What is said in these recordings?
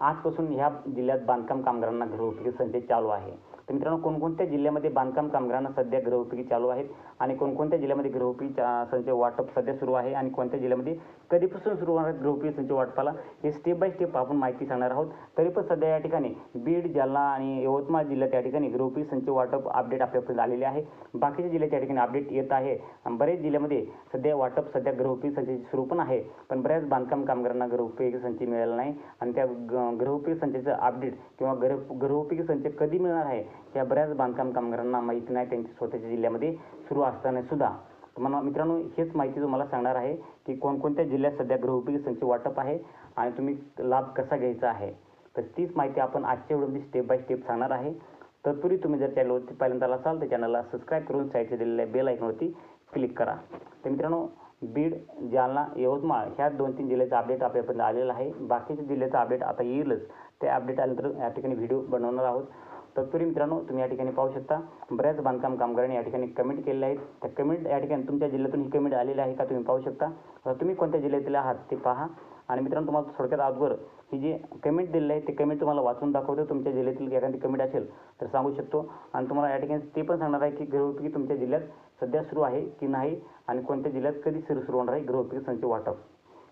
आजपासून ह्या जिल्ह्यात बांधकाम कामगारांना घरगुती संधी चालू आहे. तर मित्रांनो कोणकोणत्या जिल्ह्यामध्ये बांधकाम कामगारांना सध्या गृहउपयोगी चालू आहेत आणि कोणकोणत्या जिल्ह्यामध्ये गृहउपयोगी संच वाटप सध्या सुरू आहे आणि कोणत्या जिल्ह्यामध्ये कधीपासून सुरू होणार आहे संच वाटपाला हे स्टेप बाय स्टेप आपण माहिती सांगणार आहोत. तरी पण सध्या या ठिकाणी बीड जालना आणि यवतमाळ जिल्ह्यात या ठिकाणी गृहउपयोगी संच वाटप अपडेट आपल्यापर्यंत आलेले आहे. बाकीच्या जिल्ह्यात या ठिकाणी अपडेट येत आहे. आणि बरेच जिल्ह्यामध्ये सध्या वाटप सध्या गृहउपयोगी संचाची सुरू पण आहे पण बऱ्याच बांधकाम कामगारांना गृहउपयोगी संच मिळाला नाही. आणि त्या ग- संचाचं अपडेट किंवा गृह गृहउपयोगी संच कधी मिळणार आहे या बऱ्याच बांधकाम कामगारांना माहीत नाही त्यांच्या स्वतःच्या जिल्ह्यामध्ये सुरू असताना सुद्धा. तुम्हाला मित्रांनो हेच माहिती तुम्हाला सांगणार आहे की कोणकोणत्या जिल्ह्यात सध्या गृहोपयोगी संच वाटप आहे आणि तुम्ही लाभ कसा घ्यायचा आहे. तर तीच माहिती आपण आजच्या व्हिडिओमध्ये स्टेप बाय स्टेप सांगणार आहे. तत्पूर्वी तुम्ही जर चॅनलवरती पहिल्यांदा असाल तर चॅनलला सबस्क्राईब करून साईडच्या दिलेल्या बेल आयकॉनवरती क्लिक करा. तर मित्रांनो बीड जालना यवतमाळ ह्या दोन तीन जिल्ह्याचं अपडेट आपल्यापर्यंत आलेलं आहे. बाकीच्या जिल्ह्याचं अपडेट आता येईलच. ते अपडेट आल्यानंतर या ठिकाणी व्हिडिओ बनवणार आहोत. तत्पूर्वी मित्रांनो तुम्ही या ठिकाणी पाहू शकता बऱ्याच बांधकाम कामगारांनी या ठिकाणी कमेंट केलेल्या आहेत. त्या कमेंट या ठिकाणी तुमच्या जिल्ह्यातून ही कमेंट आलेली आहे का तुम्ही पाहू शकता? तुम्ही कोणत्या जिल्ह्यातील आहात ते पहा. आणि मित्रांनो तुम्हाला थोडक्यात अगोदर ही जी कमेंट दिलेली आहे ते कमेंट तुम्हाला वाचून दाखवतो. तुमच्या जिल्ह्यातील एखादी कमेंट असेल तर सांगू शकतो. आणि तुम्हाला या ठिकाणी ते पण सांगणार आहे की गृहोपयोगी तुमच्या जिल्ह्यात सध्या सुरू आहे की नाही आणि कोणत्या जिल्ह्यात कधी सुरू सुरू होणार आहे गृहोपयोगी संच वाटप.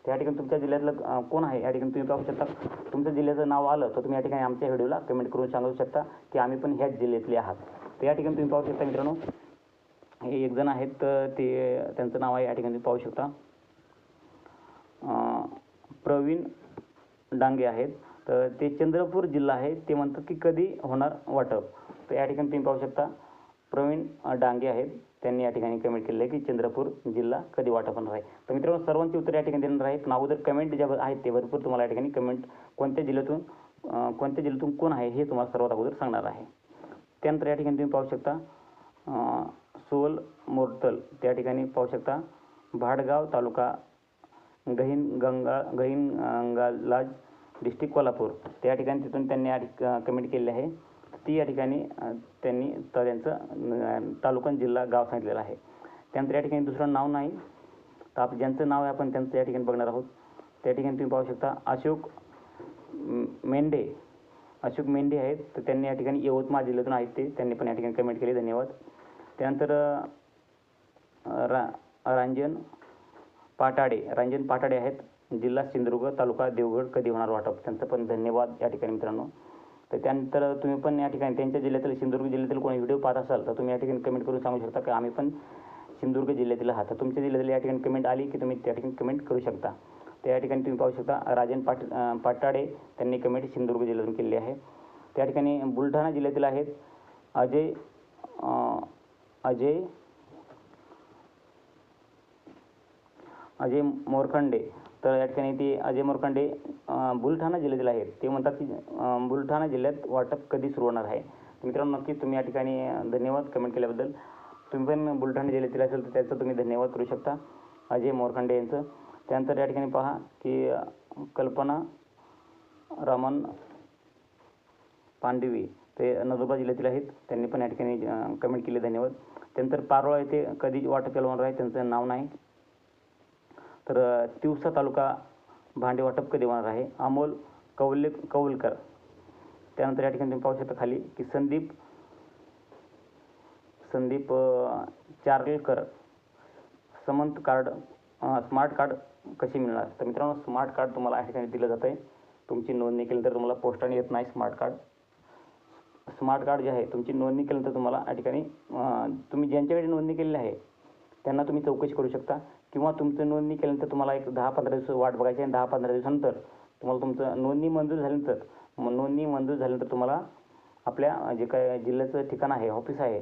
तर या ठिकाणी तुमच्या जिल्ह्यातलं कोण आहे? या ठिकाणी तुम्ही पाहू शकता. तुमच्या जिल्ह्याचं नाव आलं तर तुम्ही या ठिकाणी आमच्या व्हिडिओला कमेंट करून सांगू शकता की आम्ही पण ह्याच जिल्ह्यातले आहात. तर या ठिकाणी तुम्ही पाहू शकता मित्रांनो हे एक जण आहेत तर ते त्यांचं नाव आहे या ठिकाणी तुम्ही पाहू शकता. प्रवीण डांगे आहेत. तर ते चंद्रपूर जिल्हा आहे ते म्हणतात की कधी होणार वाटप. तर या ठिकाणी तुम्ही पाहू शकता प्रवीण डांगे आहेत. त्यांनी या ठिकाणी कमेंट केलेलं आहे की चंद्रपूर जिल्हा कधी वाटप होणार आहे? तर मित्रांनो सर्वांची उत्तर या ठिकाणी देणार आहे पण अगोदर कमेंट ज्या आहेत ते भरपूर तुम्हाला या ठिकाणी कमेंट कोणत्या जिल्ह्यातून कोणत्या जिल्ह्यातून कोण आहे हे तुम्हाला सर्वात अगोदर सांगणार आहे. त्यानंतर या ठिकाणी तुम्ही पाहू शकता सोल मोर्तल. त्या ठिकाणी पाहू शकता भाडगाव तालुका गहीन गंगा गहीन गंगालाज डिस्ट्रिक्ट कोल्हापूर. त्या ठिकाणी तिथून त्यांनी या कमेंट केलेली आहे. ती या ठिकाणी त्यांनी तर त्यांचं तालुका जिल्हा गाव सांगितलेलं आहे. त्यानंतर या ठिकाणी दुसरं नाव नाही. तर आप ज्यांचं नाव आहे आपण त्यांचं या ठिकाणी बघणार आहोत. त्या ठिकाणी तुम्ही पाहू शकता अशोक मेंढे. अशोक मेंढे आहेत. तर त्यांनी या ठिकाणी यवतमाळ जिल्ह्यातून आहेत ते. त्यांनी पण या ठिकाणी कमेंट केली. धन्यवाद. त्यानंतर रा रांजन पाटाडे. रांजन पाटाडे आहेत. जिल्हा सिंधुदुर्ग तालुका देवगड कधी होणार वाटप? त्यांचं पण धन्यवाद या ठिकाणी मित्रांनो. तर त्यानंतर तुम्ही पण या ठिकाणी त्यांच्या जिल्ह्यातील सिंधुदुर्ग जिल्ह्यातील कोणी व्हिडिओ पाहत असाल तर तुम्ही या ठिकाणी कमेंट करून सांगू शकता की आम्ही पण सिंधुदुर्ग जिल्ह्यातील आहात. तर तुमच्या जिल्ह्यातील या ठिकाणी कमेंट आली की तुम्ही त्या ठिकाणी कमेंट करू शकता. तर या ठिकाणी तुम्ही पाहू शकता राजन पाट पाटाडे त्यांनी कमेंट सिंधुदुर्ग जिल्ह्यातून केलेली आहे. त्या ठिकाणी बुलढाणा जिल्ह्यातील आहेत अजय अजय अजय मोरखंडे. तर या ठिकाणी ते अजय मोरखंडे बुलढाणा जिल्ह्यातील आहेत. ते म्हणतात की बुलढाणा जिल्ह्यात वाटप कधी सुरू होणार आहे? मित्रांनो नक्कीच तुम्ही या ठिकाणी धन्यवाद कमेंट केल्याबद्दल. तुम्ही पण बुलढाणा जिल्ह्यातील असेल तर त्याचं तुम्ही धन्यवाद करू शकता. अजय मोरखंडे यांचं. त्यानंतर या ठिकाणी पहा की कल्पना रमन पांडवी ते नंदुरबार जिल्ह्यातील आहेत. त्यांनी पण या ठिकाणी कमेंट केली धन्यवाद. त्यानंतर पारोळा येथे कधी वाटप केलं होणार आहे? त्यांचं नाव नाही. तर तिवसा तालुका भांडे वाटप कधी होणार आहे. अमोल कौले कौलकर. त्यानंतर या ठिकाणी तुम्ही पाहू शकता खाली की संदीप संदीप चारलकर. समंत कार्ड स्मार्ट कार्ड कसे मिळणार? तर मित्रांनो स्मार्ट कार्ड तुम्हाला या ठिकाणी दिलं जातं आहे तुमची नोंदणी केल्यानंतर तुम्हाला पोस्टाने येत नाही स्मार्ट कार्ड. स्मार्ट कार्ड जे आहे तुमची नोंदणी केल्यानंतर तुम्हाला या ठिकाणी तुम्ही ज्यांच्याकडे नोंदणी केलेली आहे त्यांना तुम्ही चौकशी करू शकता. किंवा तुमचं नोंदणी केल्यानंतर तुम्हाला एक दहा पंधरा दिवस वाट बघायची आणि दहा पंधरा दिवसानंतर तुम्हाला तुमचं नोंदणी मंजूर झाल्यानंतर मग नोंदणी मंजूर झाल्यानंतर तुम्हाला आपल्या जे काय जिल्ह्याचं ठिकाण आहे ऑफिस आहे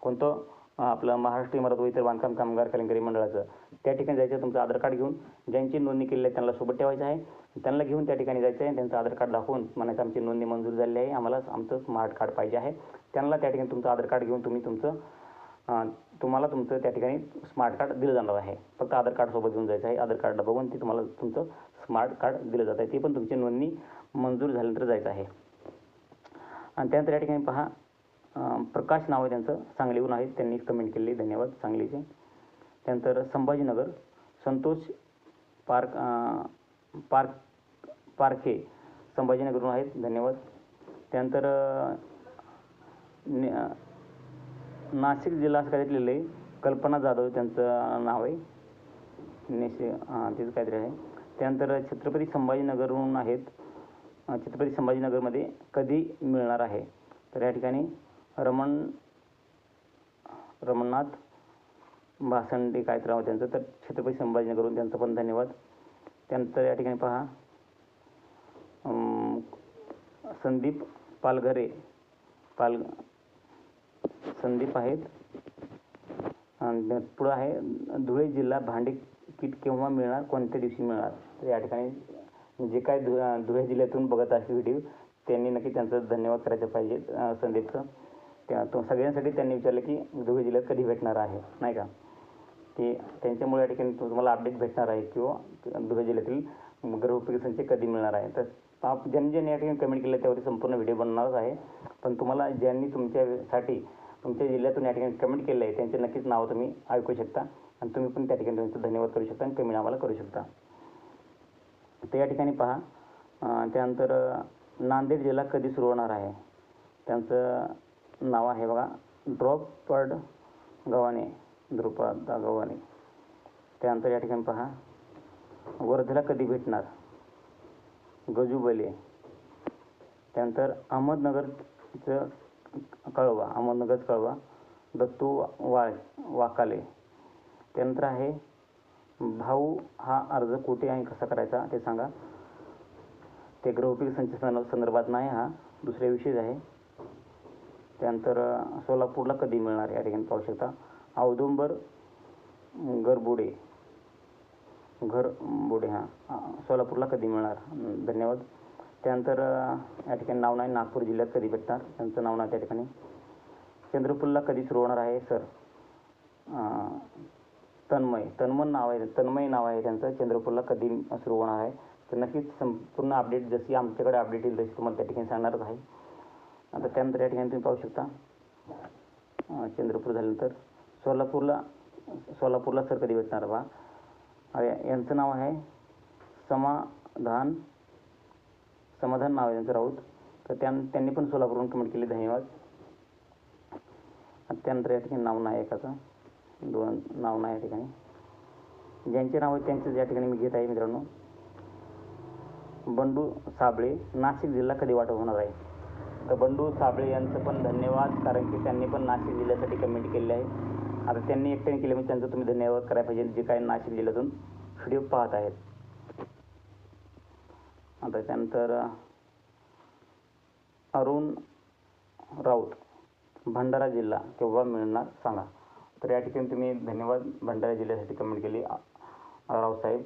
कोणतं आपलं महाराष्ट्र इमारत व इतर बांधकाम कामगार कलंकारी मंडळाचं त्या ठिकाणी जायचं तुमचं आधार कार्ड घेऊन ज्यांची नोंदणी केलेली आहे त्यांना सोबत ठेवायचं आहे त्यांना घेऊन त्या ठिकाणी जायचं आहे त्यांचं आधार कार्ड दाखवून म्हणायचं आमची नोंदणी मंजूर झालेली आहे आम्हाला आमचं स्मार्ट कार्ड पाहिजे आहे त्यांना त्या ठिकाणी तुमचं आधार कार्ड घेऊन तुम्ही तुमचं तुम्हाला तुमचं त्या ठिकाणी स्मार्ट कार्ड दिलं जाणार आहे. फक्त आधार कार्ड सोबत घेऊन जायचं आहे. आधार कार्ड बघून ते तुम्हाला तुमचं स्मार्ट कार्ड दिलं जात आहे. ते पण तुमची नोंदणी मंजूर झाल्यानंतर जायचं आहे. आणि त्यानंतर या ठिकाणी पहा प्रकाश नाव आहे त्यांचं. सांगलीहून आहे त्यांनी कमेंट केलेली. धन्यवाद. सांगलीचे. त्यानंतर संभाजीनगर संतोष पार्क पार्क पारखे संभाजीनगरहून आहेत. धन्यवाद. त्यानंतर नाशिक जिल्हा असं लिहिलं आहे कल्पना जाधव त्यांचं नाव आहे. नेसे हां तिथं काहीतरी आहे. त्यानंतर छत्रपती संभाजीनगरहून आहेत. छत्रपती संभाजीनगरमध्ये कधी मिळणार आहे? तर या ठिकाणी रमण रमणनाथ भासंडे काय नाव त्यांचं. तर छत्रपती संभाजीनगरहून त्यांचं पण धन्यवाद. त्यानंतर या ठिकाणी पहा. संदीप पालघरे पाल संदीप आहेत. आणि पुढं आहे धुळे जिल्हा भांडे किट केव्हा मिळणार कोणत्या दिवशी मिळणार? तर या ठिकाणी जे काय धु धुळे जिल्ह्यातून बघत आहे व्हिडिओ त्यांनी नक्की त्यांचं धन्यवाद करायचं पाहिजे संदीपचं. त्या तो सगळ्यांसाठी त्यांनी विचारलं की धुळे जिल्ह्यात कधी भेटणार आहे नाही का? ते त्यांच्यामुळे या ठिकाणी तुम्हाला अपडेट भेटणार आहे किंवा धुळे जिल्ह्यातील गर्भोपयोगी संच कधी मिळणार आहे. तर आप ज्यांनी ज्यांनी या ठिकाणी कमेंट केलं त्यावरती संपूर्ण व्हिडिओ बनणारच आहे. पण तुम्हाला ज्यांनी तुमच्यासाठी तुमच्या जिल्ह्यातून या ठिकाणी कमेंट केलं आहे. त्यांचे नक्कीच नाव तुम्ही ऐकू शकता. आणि तुम्ही पण त्या ठिकाणी तुमचं धन्यवाद करू शकता आणि कमेंट आम्हाला करू शकता. ते या ठिकाणी पहा. त्यानंतर नांदेड जिल्हा कधी सुरू होणार आहे? त्यांचं नाव आहे बघा. ड्रॉपड गव्हाणे द्रुपदा गव्हाणे. त्यानंतर या ठिकाणी पहा. वर्धेला कधी भेटणार? गजूबले. त्यानंतर अहमदनगरचं कळवा अहमदनगरच कळवा. दत्तू वाळ वाकाले. त्यानंतर आहे भाऊ हा अर्ज कुठे आणि कसा करायचा ते सांगा. ते गृहपीक संच संदर्भात नाही हा दुसऱ्या विषयीच आहे. त्यानंतर सोलापूरला कधी मिळणार या ठिकाणी पाहू शकता. औदुंबर गरबुडे घर बुडे हां. सोलापूरला कधी मिळणार? धन्यवाद. त्यानंतर या ठिकाणी नाव नाही नागपूर जिल्ह्यात कधी भेटणार? त्यांचं नाव नाही त्या ठिकाणी. चंद्रपूरला कधी सुरू होणार आहे सर? तन्मय. तन्मय नाव आहे तन्मय नाव आहे त्यांचं. चंद्रपूरला कधी सुरू होणार आहे? तर नक्कीच संपूर्ण अपडेट जशी आमच्याकडे अपडेट येईल तशी तुम्हाला त्या ठिकाणी सांगणारच आहे. आता त्यानंतर या ठिकाणी तुम्ही पाहू शकता चंद्रपूर झाल्यानंतर. सोलापूरला सोलापूरला सर कधी भेटणार बा? यांचं नाव आहे समाधान समाधान नाव आहे त्यांचं राऊत. तर त्यां त्यांनी पण सोलापूरहून कमेंट केली धन्यवाद. त्यानंतर या ठिकाणी नाव नाही एकाचं दोन नाव नाही या ठिकाणी. ज्यांचे नाव आहे त्यांचं या ठिकाणी मी घेत आहे मित्रांनो. बंडू साबळे नाशिक जिल्हा कधी वाटप होणार आहे? तर बंडू साबळे यांचं पण धन्यवाद कारण की त्यांनी पण नाशिक जिल्ह्यासाठी कमेंट केले आहे. आता त्यांनी एकट्याने केले म्हणजे त्यांचं तुम्ही धन्यवाद करायला पाहिजे जे काही नाशिक जिल्ह्यातून व्हिडिओ पाहत आहेत. आता त्यानंतर अरुण राऊत भंडारा जिल्हा केव्हा मिळणार सांगा. तर या ठिकाणी तुम्ही धन्यवाद भंडारा जिल्ह्यासाठी कमेंट केली. रावसाहेब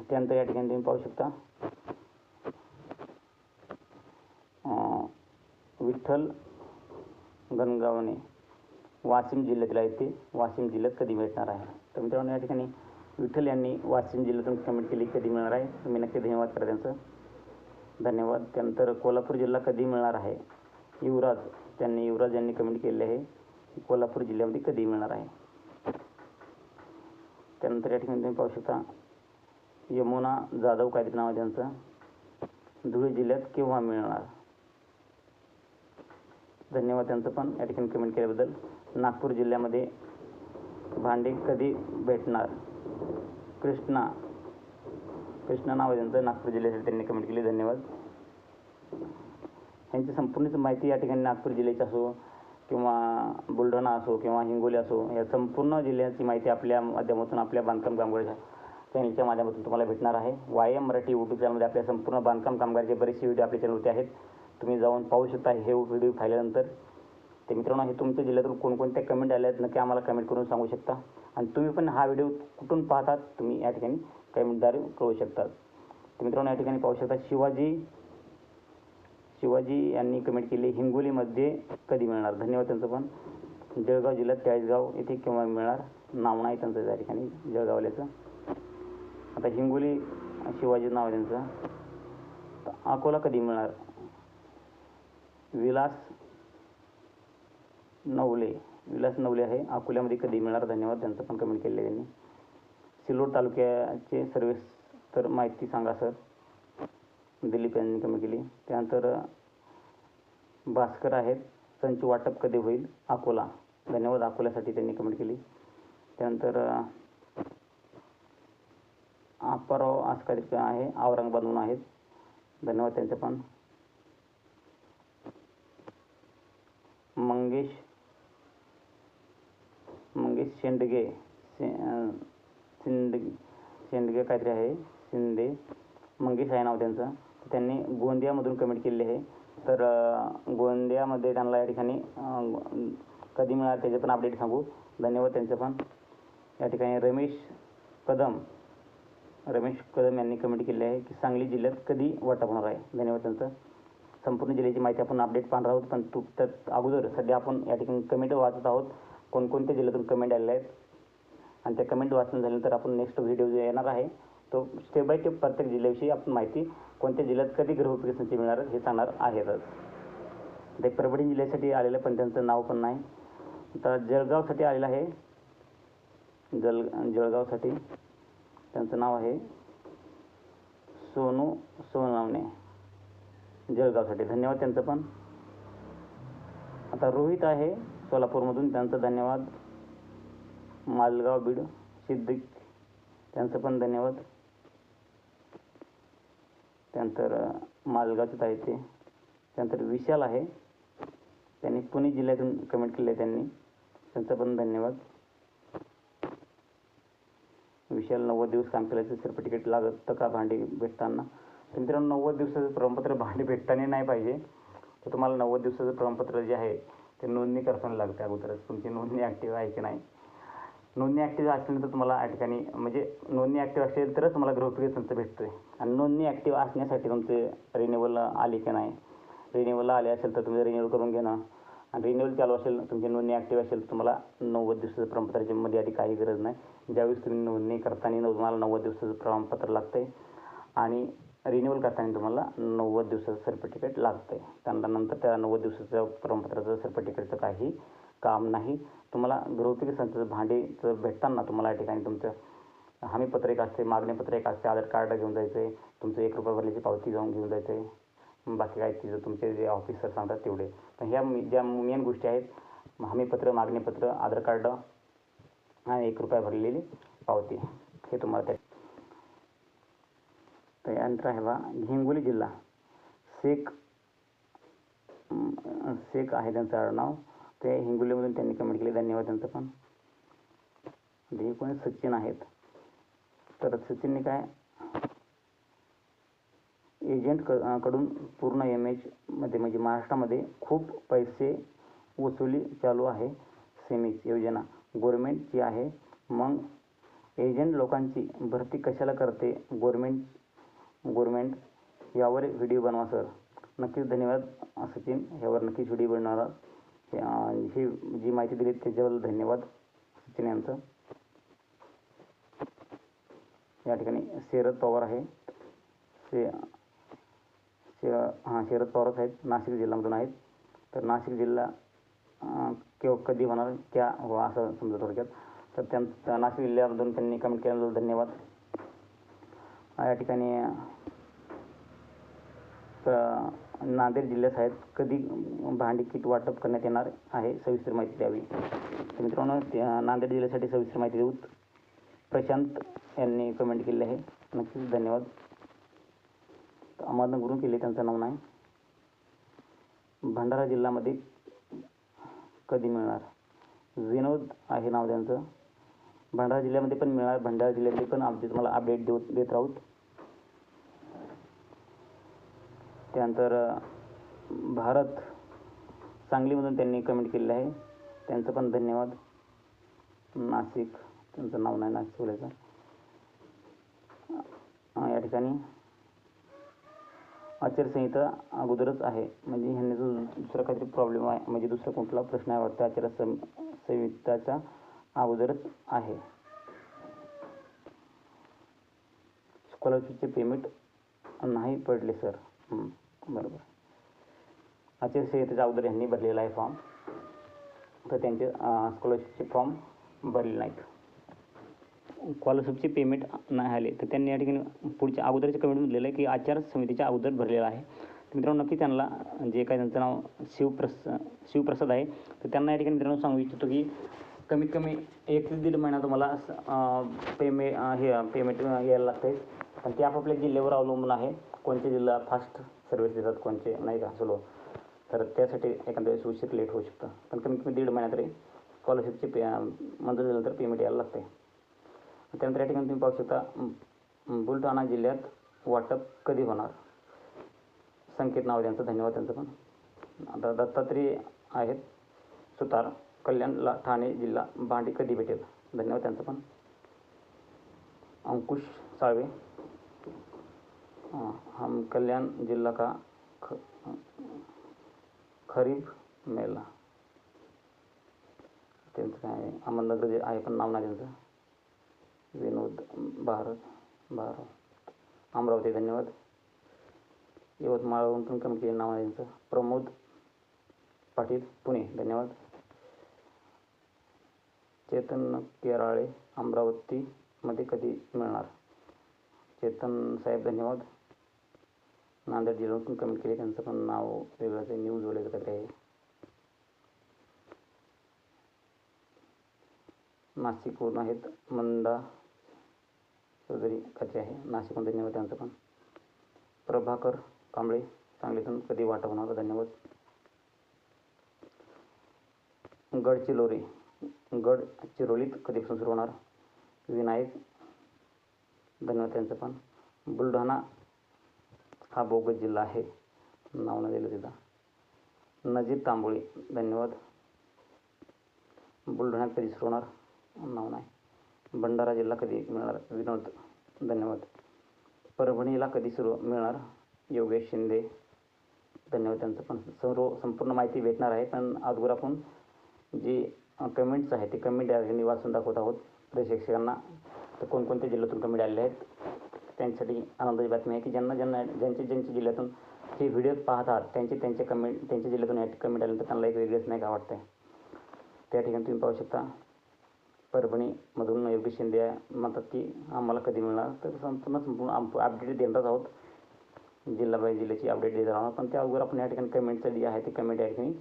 त्यानंतर या ठिकाणी तुम्ही पाहू शकता विठ्ठल गणगावणे वाशिम जिल्ह्यातील आहे ते. वाशिम जिल्ह्यात कधी भेटणार आहे? तर मित्रांनो या ठिकाणी विठ्ठल यांनी वाशिम जिल्ह्यातून कमेंट केली कधी मिळणार आहे? तुम्ही नक्की धन्यवाद करा त्यांचं. धन्यवाद. त्यानंतर कोल्हापूर जिल्हा कधी मिळणार आहे? युवराज त्यांनी युवराज यांनी कमेंट केले आहे की कोल्हापूर जिल्ह्यामध्ये कधी मिळणार आहे? त्यानंतर या ठिकाणी तुम्ही पाहू शकता यमुना जाधव काहीतरी नाव आहे त्यांचं. धुळे जिल्ह्यात केव्हा मिळणार? धन्यवाद त्यांचं पण या ठिकाणी कमेंट केल्याबद्दल. नागपूर जिल्ह्यामध्ये भांडे कधी भेटणार? कृष्णा. कृष्णा नाव आहे त्यांचं. नागपूर जिल्ह्यातील त्यांनी कमेंट केली. धन्यवाद. यांची संपूर्ण माहिती या ठिकाणी नागपूर जिल्ह्याची असो किंवा बुलढाणा असो किंवा हिंगोली असो या संपूर्ण जिल्ह्याची माहिती आपल्या माध्यमातून आपल्या बांधकाम कामगार चॅनलच्या माध्यमातून तुम्हाला भेटणार आहे. वाय एम मराठी यूट्यूब चॅनलमध्ये आपल्या संपूर्ण बांधकाम कामगारचे बरेचसे व्हिडिओ आपल्या चॅनलवरती आहेत. तुम्ही जाऊन पाहू शकता हे व्हिडिओ पाहिल्यानंतर. ते मित्रांनो हे तुमच्या जिल्ह्यातून कोणकोणत्या कमेंट आल्या आहेत नक्की आम्हाला कमेंट करून सांगू शकता. आणि तुम्ही पण हा व्हिडिओ कुठून पाहतात तुम्ही या ठिकाणी कमेंटद्वारे कळू शकतात तर मित्रांनो या ठिकाणी पाहू शकता शिवाजी शिवाजी यांनी कमेंट केली हिंगोलीमध्ये कधी मिळणार? धन्यवाद त्यांचं पण. जळगाव जिल्ह्यात चाळीसगाव येथे केव्हा मिळणार? नाव नाही त्यांचं त्या ठिकाणी जळगावल्याचं आता हिंगोली शिवाजी नाव आहे त्यांचं. अकोला कधी मिळणार? विलास नवले. विलास नवले आहे. अकोल्यामध्ये कधी मिळणार? धन्यवाद. त्यांचं पण कमेंट केले त्यांनी. सिल्लोड तालुक्याचे सर्विस तर माहिती सांगा सर दिलीप यांनी कमेंट केली. त्यानंतर भास्कर आहेत. त्यांची वाटप कधी होईल? अकोला. धन्यवाद. अकोल्यासाठी त्यांनी कमेंट केली. त्यानंतर अ, अप्पाराव आहे. औरंगाबादहून आहेत. धन्यवाद त्यांचे पण. मंगेश मंगेश शेंडगे शे अं, शेंडगे काहीतरी आहे शिंदे मंगेश आहे नाव त्यांचं. त्यांनी गोंदियामधून कमेंट केलेली आहे. तर गोंदियामध्ये त्यांना या ठिकाणी कधी मिळालं त्याचे पण अपडेट सांगू. धन्यवाद त्यांचं पण. या ठिकाणी रमेश कदम रमेश कदम यांनी कमेंट केली आहे की सांगली जिल्ह्यात कधी वाटप होणार आहे? धन्यवाद त्यांचं. संपूर्ण जिल्ह्याची माहिती आपण अपडेट पाहणार आहोत पण तू त्यात अगोदर सध्या आपण या ठिकाणी कमेंट वाचत आहोत. कोणकोणत्या जिल्ह्यातून कमेंट आलेल्या आहेत? आणि त्या कमेंट वाचून झाल्यानंतर आपण नेक्स्ट व्हिडिओ जो येणार आहे तो स्टेप बाय स्टेप प्रत्येक जिल्ह्याविषयी आपण माहिती कोणत्या जिल्ह्यात कधी गृहउपयोगी संच मिळणार हे सांगणार आहेतच ते परभणी जिल्ह्यासाठी आलेलं पण त्यांचं नाव पण नाही. तर जळगावसाठी आलेलं आहे. जल जळगावसाठी त्यांचं नाव आहे सोनू सोनावणे. जळगावसाठी. धन्यवाद त्यांचं पण. आता रोहित आहे सोलापूरमधून. त्यांचं धन्यवाद. मालगाव बीड सिद्दीक. त्यांचं पण धन्यवाद. त्यानंतर मालगावचं आहे ते. त्यानंतर विशाल आहे. त्यांनी पुणे जिल्ह्यातून कमेंट केले त्यांनी. त्यांचं पण धन्यवाद. विशाल नव्वद दिवस काम केल्याचं तिकीट लागत का भांडी भेटताना? तर मित्रांनो नव्वद दिवसाचं प्रमाणपत्र भांडी भेटताना नाही पाहिजे. तर तुम्हाला नव्वद दिवसाचं प्रमाणपत्र जे आहे ते नोंदणी करताना लागते अगोदरच. तुमची नोंदणी ॲक्टिव्ह आहे की नाही? नोंदणी ॲक्टिव्ह असल्यानंतर तुम्हाला या ठिकाणी म्हणजे नोंदणी ॲक्टिव्ह असेल तरच तुम्हाला गृहोपयोगी संच आहे आणि नोंदणी ॲक्टिव्ह असण्यासाठी तुमचे रिन्युअल आली की नाही? रिन्युअल आले असेल तर तुम्ही रिन्युअल करून घेणं. आणि रिन्युअल चालू असेल तुमची नोंदणी ॲक्टिव्ह असेल तर तुम्हाला नव्वद दिवसाचं प्रमाणपत्राची मध्ये आधी काही गरज नाही. ज्यावेळेस तुम्ही नोंदणी करताना तुम्हाला नव्वद दिवसाचं प्रमाणपत्र लागतं आहे आणि रिन्युअल करताना तुम्हाला नव्वद दिवसाचं सर्टिफिकेट लागतंय. त्यानंतर त्या नव्वद दिवसाच्या प्रमाणपत्राचं सर्टिफिकेटचं काही काम नाही. तुम्हाला गृहोपयोगी संस्थेचं भांडेचं भेटताना तुम्हाला या ठिकाणी तुमचं हमीपत्र एक असते मागणीपत्र एक असते आधार कार्ड घेऊन जायचं आहे तुमचं एक रुपया भरल्याची पावती जाऊन घेऊन जायचं आहे बाकी काय तिथं तुमचे जे ऑफिसर सांगतात तेवढे. पण ह्या ज्या मेन गोष्टी आहेत हमीपत्र मागणीपत्र आधार कार्ड आणि एक रुपया भरलेली पावती. हे तुम्हाला त्या त्यानंतर आहे बा हिंगोली जिल्हा. शेख शेख आहे त्यांचं आडनाव ते हिंगोलीमधून त्यांनी कमेंट केली. धन्यवाद त्यांचं पण. हे कोणी सचिन आहेत. तर सचिनने काय? एजंट क कडून पूर्ण एम एचमध्ये म्हणजे महाराष्ट्रामध्ये खूप पैसे वसुली चालू आहे. सेमिक्स योजना. गोरमेंटची आहे. मग एजंट लोकांची भरती कशाला करते? गोरमेंट गोरमेंट यावर व्हिडिओ बनवा सर नक्कीच धन्यवाद सचिन. ह्यावर नक्कीच व्हिडिओ बनवणार ही जी माहिती दिली त्याच्याबद्दल धन्यवाद सचिन यांचं. या ठिकाणी शरद पवार आहे. शे हां शरद पवारच आहेत नाशिक जिल्ह्यामधून आहेत. तर नाशिक जिल्हा केव्हा कधी होणार क्या हो असं समजा थोडक्यात. तर त्यां नाशिक जिल्ह्यामधून त्यांनी कमेंट केल्याबद्दल धन्यवाद. या ठिकाणी तर नांदेड जिल्ह्यात आहेत. कधी भांडी किट वाटप करण्यात येणार आहे सविस्तर माहिती द्यावी. तर मित्रांनो नांदेड जिल्ह्यासाठी सविस्तर माहिती देऊत प्रशांत यांनी कमेंट केली आहे. नक्कीच धन्यवाद. तर अहमदनगरहून केले त्यांचं नाव नाही. भंडारा जिल्ह्यामध्ये कधी मिळणार? विनोद आहे नाव त्यांचं. भंडारा जिल्ह्यामध्ये पण मिळणार भंडारा जिल्ह्यातले पण अपडेट तुम्हाला अपडेट देऊ देत राहूत त्यानंतर भारत सांगलीमधून त्यांनी कमेंट केलेलं आहे. त्यांचं पण धन्यवाद. नाशिक त्यांचं नाव नाही नाशिक बोलायचं. या ठिकाणी आचारसंहिता अगोदरच आहे. म्हणजे ह्यांनी जो दुसरा काहीतरी प्रॉब्लेम आहे म्हणजे दुसरा कुठला प्रश्न आहे वाटतं आचारसं संहिताच्या अगोदरच आहे. स्कॉलरशिपचे पेमेंट नाही पडले सर हं, बरोबर. आचारसंहितेच्या अगोदर ह्यांनी भरलेला आहे फॉर्म तर त्यांचे स्कॉलरशिपचे फॉर्म भरले नाहीत स्कॉलरशिपचे पेमेंट नाही आले. तर त्यांनी या ठिकाणी पुढच्या अगोदरच्या कमेंट दिलेलं आहे की आचार समितीच्या अगोदर भरलेलं आहे. तर मित्रांनो नक्की त्यांना जे काय त्यांचं नाव शिवप्रस शिवप्रसाद आहे तर त्यांना या ठिकाणी मित्रांनो सांगू इच्छितो की कमीत कमी एक ते दीड महिना तुम्हाला पेमे हे पेमेंट यायला लागते पण ते आपापल्या जिल्ह्यावर अवलंबून आहे. कोणते जिल्हा फास्ट सर्विस देतात कोणते नाही का स्लो तर त्यासाठी एखाद्या वेळेस उशीर लेट होऊ शकतं. पण कमीत कमी दीड महिन्यात तरी स्कॉलरशिपचे पे मंजूर झालं तर पेमेंट यायला लागते. त्यानंतर या ठिकाणी तुम्ही पाहू शकता बुलढाणा जिल्ह्यात वाटप कधी होणार? संकेत नाव त्यांचं धन्यवाद त्यांचं पण. आता दत्तात्रय आहेत सुतार कल्याणला ठाणे जिल्हा भांडी कधी भेटेल? धन्यवाद त्यांचं पण. अंकुश साळवे. हां हम कल्याण जिल्हा का ख खरीप मेला। त्यांचं काय आहे? अहमदनगर जे आहे पण नाव नाही त्यांचं. विनोद भारत भारत. अमरावती धन्यवाद. यवतमाळवरून पण कमी केले नाव आहे त्यांचं. प्रमोद पाटील पुणे धन्यवाद. चेतन केराळे अमरावतीमध्ये कधी मिळणार? चेतन साहेब धन्यवाद. नांदेड जिल्ह्यातून कमी कमेंट केली त्यांचं पण नाव वेगळंच आहे न्यूज वगैरे काहीतरी आहे नाशिकवरून आहेत मंदा चौधरी खाते आहे. नाशिकहून धन्यवाद त्यांचं पण. प्रभाकर कांबळे सांगलीतून कधी वाटा होणार धन्यवाद. गडचिरोली गडचिरोलीत कधीपासून सुरू होणार? विनायक धन्यवाद त्यांचं पण. बुलढाणा हा बोगस जिल्हा आहे. नाव न दिलं तिथं. नजीब तांबोळी. धन्यवाद. बुलढाण्यात कधी सुरू होणार? नाव नाही. भंडारा जिल्हा कधी मिळणार? विनोद. धन्यवाद. परभणीला कधी सुरू मिळणार? योगेश शिंदे. धन्यवाद. त्यांचं पण सर्व संपूर्ण माहिती भेटणार आहे. पण अगोदर आपण जी कमेंट्स आहेत ते कमेंट वाचून दाखवत आहोत. प्रेक्षकांना तर कोणकोणत्या जिल्ह्यातून कमेंट आलेले आहेत? त्यांच्यासाठी आनंदाची बातमी आहे की ज्यांना ज्यांना ज्यांच्या ज्यांच्या जिल्ह्यातून हे व्हिडिओ पाहतात त्यांचे त्यांचे कमेंट त्यांच्या जिल्ह्यातून या कमेंट आल्यानंतर त्यांना एक वेगळेच नाही का वाटतं त्या ठिकाणी तुम्ही पाहू शकता. परभणीमधून योगी शिंदे म्हणतात की आम्हाला कधी मिळणार? तर संपूर्ण संपूर्ण अपडेट देणार आहोत. जिल्हा बाय जिल्ह्याची अपडेट देत राहणार पण त्या अगोदर आपण या ठिकाणी कमेंटचं जे आहे ते कमेंट या ठिकाणी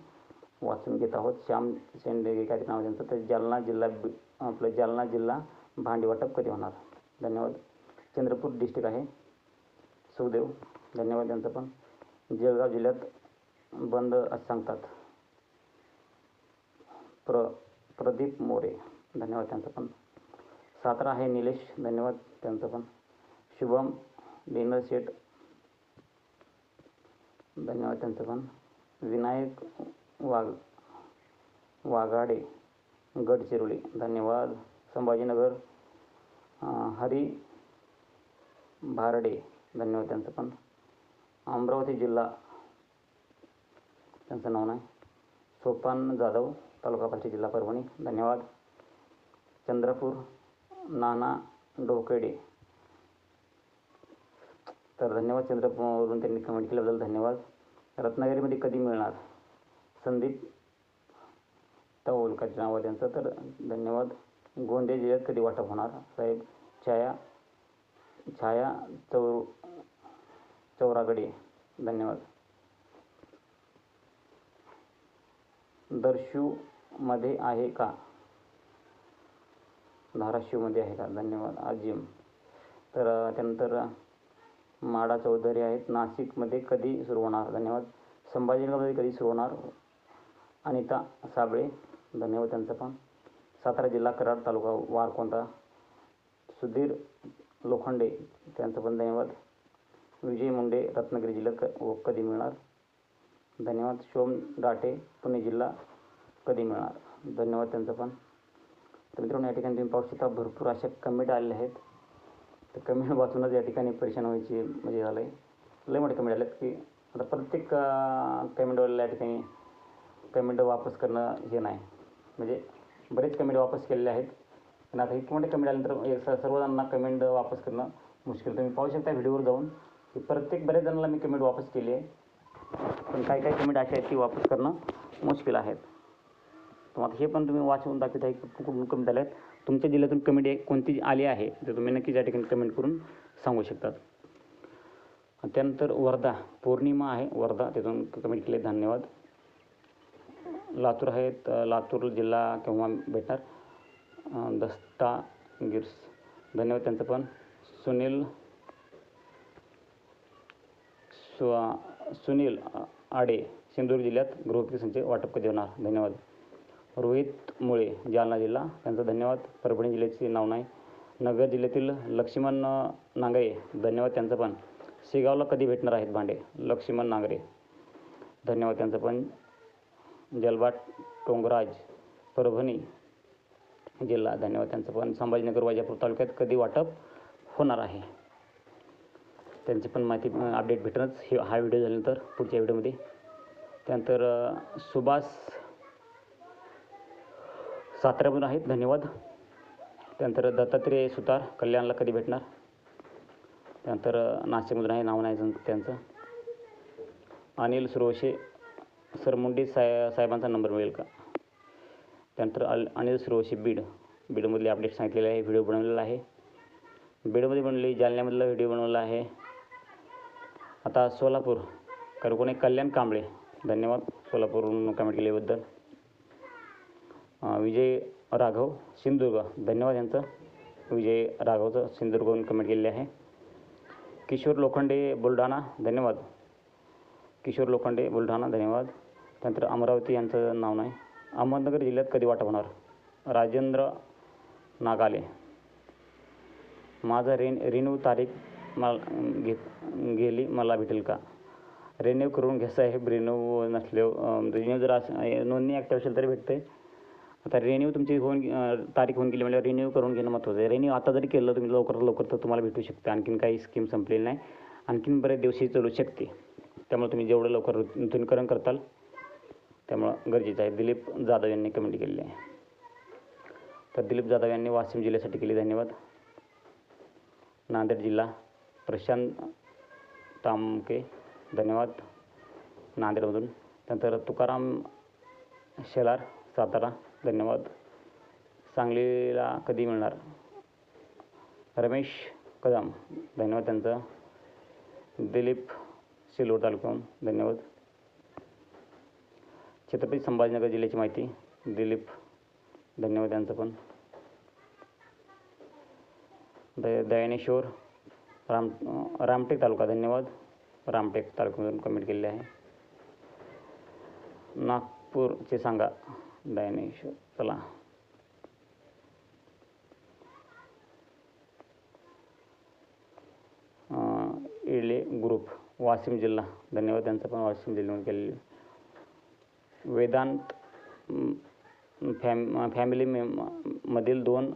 वाचून घेत आहोत. श्याम शेंडे काय नाव त्यांचं? तर जालना जिल्हा आपलं जालना जिल्हा भांडी वाटप कधी होणार? धन्यवाद. चंद्रपूर डिस्ट्रिक्ट आहे. सुखदेव धन्यवाद त्यांचं पण. जळगाव जिल्ह्यात बंद असं सांगतात. प्र प्रदीप मोरे धन्यवाद त्यांचं पण. सातारा आहे निलेश धन्यवाद त्यांचं पण. शुभम डिनर शेठ धन्यवाद त्यांचं पण. विनायक वाघ वाघाडे गडचिरोली धन्यवाद. संभाजीनगर हरी भारडे. धन्यवाद त्यांचं पण. अमरावती जिल्हा. त्यांचं नाव नाही. सोपान जाधव तालुका पालची जिल्हा परभणी. धन्यवाद. चंद्रपूर नाना डोकेडे. तर धन्यवाद चंद्रपूरवरून त्यांनी कमेंट केल्याबद्दल धन्यवाद. रत्नागिरीमध्ये कधी मिळणार? संदीप तवलकर नाव त्यांचं तर धन्यवाद. गोंदिया जिल्ह्यात कधी वाटप होणार? साहेब छाया. छाया चौ चौरागडे धन्यवाद. दर्शूमध्ये आहे का? धाराशिवमध्ये आहे का? धन्यवाद आजिम. तर त्यानंतर माडा चौधरी आहेत. नाशिकमध्ये कधी सुरू होणार? धन्यवाद. संभाजीनगरमध्ये कधी सुरू होणार? अनिता साबळे धन्यवाद त्यांचं पण. सातारा जिल्हा कराड तालुका वारकोंडा सुधीर लोखंडे त्यांचं पण धन्यवाद. विजय मुंडे रत्नागिरी जिल्हा क व कधी मिळणार? धन्यवाद. शोम डाटे पुणे जिल्हा कधी मिळणार? धन्यवाद त्यांचं पण. तर मित्रांनो या ठिकाणी तुम्ही पाहू शकता भरपूर अशा कमेंट आलेल्या आहेत. तर कमेंट वाचूनच या ठिकाणी परेशान व्हायची म्हणजे झालं आहे लय मोठे कमेंट आले की आता प्रत्येक कमेंटवाल्याला या ठिकाणी कमेंट वापस करणं हे नाही. म्हणजे बरेच कमेंट वापस केलेले आहेत. पण आता इतके मोठे कमेंट आल्यानंतर एक स- सर्वजणांना कमेंट वापस करणं मुश्किल. तुम्ही पाहू शकता व्हिडिओवर जाऊन की प्रत्येक बऱ्याच जणांना मी कमेंट वापस केली आहे. पण काही काही कमेंट अशा आहेत की वापस करणं मुश्किल आहेत. तर आता हे पण तुम्ही वाचवून दाखवत आहे की कुठून कमेंट आल्या आहेत. तुमच्या जिल्ह्यातून कमेंट कोणती आली आहे तर तुम्ही नक्कीच या ठिकाणी कमेंट करून सांगू शकतात. त्यानंतर वर्धा पौर्णिमा आहे. वर्धा तिथून कमेंट केले. धन्यवाद. लातूर आहेत लातूर जिल्हा केव्हा भेटणार? दस्ता गिर्स. धन्यवाद त्यांचं पण. सुनील सु सुनील आडे सिंधुदुर्ग जिल्ह्यात गृहपिकांचे वाटप कधी होणार? धन्यवाद. रोहित मुळे जालना जिल्हा. त्यांचं धन्यवाद. परभणी जिल्ह्याचे नाव नाही. नगर जिल्ह्यातील लक्ष्मण नांगरे. धन्यवाद त्यांचं पण. शेगावला कधी भेटणार आहेत भांडे? लक्ष्मण नांगरे. धन्यवाद त्यांचं पण. जलबाट टोंगराज परभणी. जिल्हा धन्यवाद. त्यांचं पण संभाजीनगर वैजापूर तालुक्यात कधी वाटप होणार आहे? त्यांची पण माहिती अपडेट भेटणंच हे हा व्हिडिओ झाल्यानंतर पुढच्या व्हिडिओमध्ये. त्यानंतर सुभाष साताऱ्यामधून आहेत. धन्यवाद. त्यानंतर दत्तात्रेय सुतार कल्याणला कधी भेटणार? त्यानंतर नाशिकमधून आहे. नाव नाही त्यांचं. अनिल सुरवशे सरमुंडी साय साहेबांचा नंबर मिळेल का? त्यानंतर अल अनिल सुरवशी बीड बीडमधले अपडेट सांगितलेले आहे व्हिडिओ बनवलेला आहे. बीडमध्ये बनवली जालन्यामधला व्हिडिओ बनवला आहे. आता सोलापूर करकोणे कल्याण कांबळे. धन्यवाद सोलापूरवरून कमेंट केल्याबद्दल. विजय राघव सिंधुदुर्ग. धन्यवाद यांचं. विजय राघवचं सिंधुदुर्गवरून कमेंट केलेली आहे. किशोर लोखंडे बुलढाणा. धन्यवाद. किशोर लोखंडे बुलढाणा. धन्यवाद. त्यानंतर अमरावती यांचं नाव नाही. अहमदनगर जिल्ह्यात कधी वाटप होणार? राजेंद्र नागाले. माझा रेन रिन्यू तारीख मला घे गेली मला भेटेल का? रिन्यू करून घ्या साहेब रिन्यू नसले म्हणजे रिन्यू जर असं नोंदणी ॲक्टिव्ह असेल तरी भेटते. आता रिन्यू तुमची होऊन तारीख होऊन गेली म्हणजे रिन्यू करून घेणं महत्त्वाचं आहे. रिन्यू आता जरी केलं तुम्ही लवकरात लवकर तर तुम्हाला भेटू शकते. आणखीन काही स्कीम संपलेली नाही. आणखीन बरेच दिवशी चालू शकते. त्यामुळे तुम्ही जेवढं लवकर नूतनीकरण करताल त्यामुळं गरजेचं आहे. दिलीप जाधव यांनी कमेंट केलेली आहे. तर दिलीप जाधव यांनी वाशिम जिल्ह्यासाठी केली धन्यवाद. नांदेड जिल्हा प्रशांत तामके धन्यवाद. नांदेडमधून त्यानंतर तुकाराम शेलार सातारा धन्यवाद. सांगलीला कधी मिळणार? रमेश कदम धन्यवाद त्यांचं. दिलीप सिल्लोड तालुक्याहून धन्यवाद. छत्रपती संभाजीनगर जिल्ह्याची माहिती दिलीप धन्यवाद त्यांचं पण. दय दयानेश्वर राम रामटेक तालुका धन्यवाद. रामटेक तालुक्यामधून कमेंट केलेले आहे. नागपूरचे सांगा दयानेश्वर चला. इडले ग्रुप वाशिम जिल्हा धन्यवाद त्यांचं पण वाशिम जिल्ह्यामध्ये केलेले. वेदांत फॅम फॅमिली मेम मधील दोन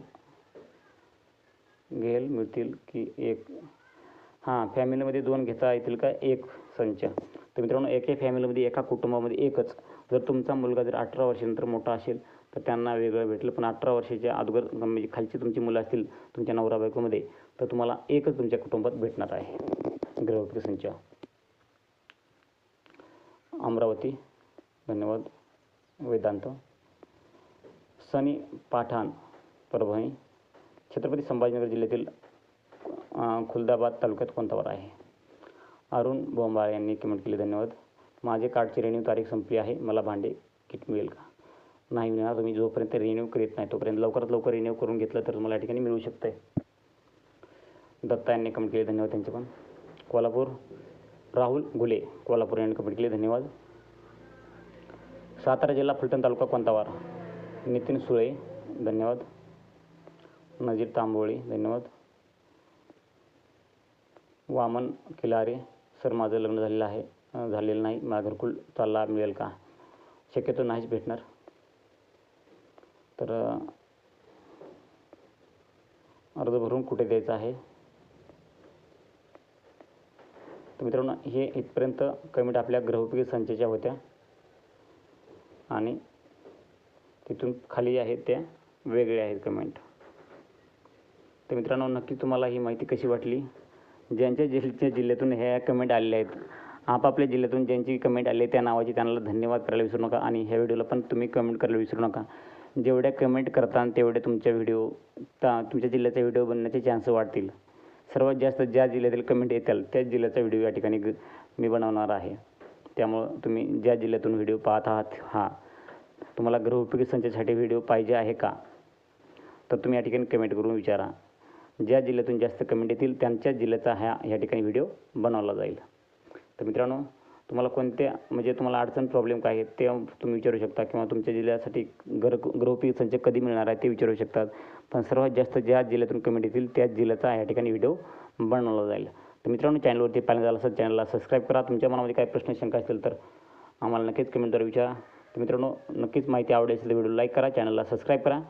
घेल मिळतील की एक. हां फॅमिलीमध्ये दोन घेता येतील का? एक संच. तर मित्रांनो एका फॅमिलीमध्ये एका कुटुंबामध्ये एकच. जर तुमचा मुलगा जर अठरा वर्षानंतर मोठा असेल तर त्यांना वेगळं भेटेल. पण अठरा वर्षाच्या अगोदर म्हणजे, म्हणजे खालची तुमची मुलं असतील तुमच्या नवरा बायकोमध्ये तर तुम्हाला एकच तुमच्या कुटुंबात भेटणार आहे. ग्रहपती संच. अमरावती. धन्यवाद वेदांत. सनी पाठाण परभणी. छत्रपती संभाजीनगर जिल्ह्यातील खुलदाबाद तालुक्यात कोणतावर आहे? अरुण बोंबाळे यांनी कमेंट केली धन्यवाद. माझे कार्डची रिन्यू तारीख संपली आहे मला भांडे किट मिळेल का? नाही मिळणार तुम्ही जोपर्यंत रिन्यू करीत नाही तोपर्यंत लवकरात लवकर रिन्यू करून घेतलं तर तुम्हाला या ठिकाणी मिळू शकतं आहे दत्ता यांनी कमेंट केली धन्यवाद त्यांचे पण. कोल्हापूर राहुल गुले कोल्हापूर यांनी कमेंट केली धन्यवाद. सातारा जिल्हा फलटण तालुका कोणतावार नितीन सुळे धन्यवाद. नजीर तांबोळी धन्यवाद. वामन किलारे सर माझं लग्न झालेलं आहे. झालेलं नाही. मला घरकुल चालला मिळेल का? शक्यतो नाहीच भेटणार. तर अर्ज भरून कुठे द्यायचं आहे? तर मित्रांनो हे इथपर्यंत कमेंट आपल्या गृहोपयोगी संचेच्या होत्या. आणि तिथून खाली आहेत त्या वेगळ्या आहेत कमेंट तर मित्रांनो नक्की तुम्हाला ही माहिती कशी वाटली? ज्यांच्या जिल्ह्याच्या जिल्ह्यातून ह्या कमेंट आलेल्या आहेत आपापल्या जिल्ह्यातून ज्यांची कमेंट आली आहे त्या नावाची त्यांना धन्यवाद करायला विसरू नका आणि ह्या व्हिडिओला पण तुम्ही कमेंट करायला विसरू नका. जेवढ्या कमेंट करता तेवढे तुमच्या व्हिडिओ ता तुमच्या जिल्ह्याचा व्हिडिओ बनण्याचे चान्स वाढतील. सर्वात जास्त ज्या जिल्ह्यातील कमेंट येतील त्याच जिल्ह्याचा व्हिडिओ या ठिकाणी ग- मी बनवणार आहे. त्यामुळं तुम्ही ज्या जिल्ह्यातून व्हिडिओ पाहत आहात हा. तुम्हाला गृहउपयोगी संचासाठी व्हिडिओ पाहिजे आहे का? तर तुम्ही या ठिकाणी कमेंट करून विचारा. ज्या जिल्ह्यातून जास्त कमेंट येतील त्यांच्याच जिल्ह्याचा हा या ठिकाणी व्हिडिओ बनवला जाईल. तर मित्रांनो तुम्हाला कोणत्या म्हणजे तुम्हाला अडचण प्रॉब्लेम काय आहे ते तुम्ही विचारू शकता किंवा तुमच्या जिल्ह्यासाठी घर गृहोपयोगी संच कधी मिळणार आहे ते विचारू शकतात. पण सर्वात जास्त ज्या जिल्ह्यातून कमेंट येतील त्याच जिल्ह्याचा या ठिकाणी व्हिडिओ बनवला जाईल. तर मित्रांनो चॅनलवरती पाहिजे झालं असेल चॅनलला सबस्क्राईब करा. तुमच्या मनामध्ये काही प्रश्न शंका असतील तर आम्हाला नक्कीच कमेंटद्वारे विचारा. तर मित्रांनो नक्कीच माहिती आवडेल असेल तर व्हिडिओ लाईक करा चॅनलला सबस्क्राईब करा.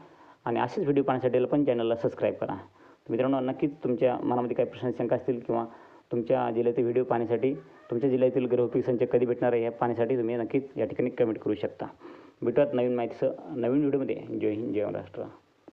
आणि असेच व्हिडिओ पाहण्यासाठी पण चॅनलला सबस्क्राईब करा. तर मित्रांनो नक्कीच तुमच्या मनामध्ये काही प्रश्न शंका असतील किंवा तुमच्या जिल्ह्यातील व्हिडिओ पाहण्यासाठी तुमच्या जिल्ह्यातील गृहोपयोगी संच कधी भेटणार आहे या पाहण्यासाठी तुम्ही नक्कीच या ठिकाणी कमेंट करू शकता. भेटूयात नवीन माहितीसह नवीन व्हिडिओमध्ये जय हिंद जय महाराष्ट्र.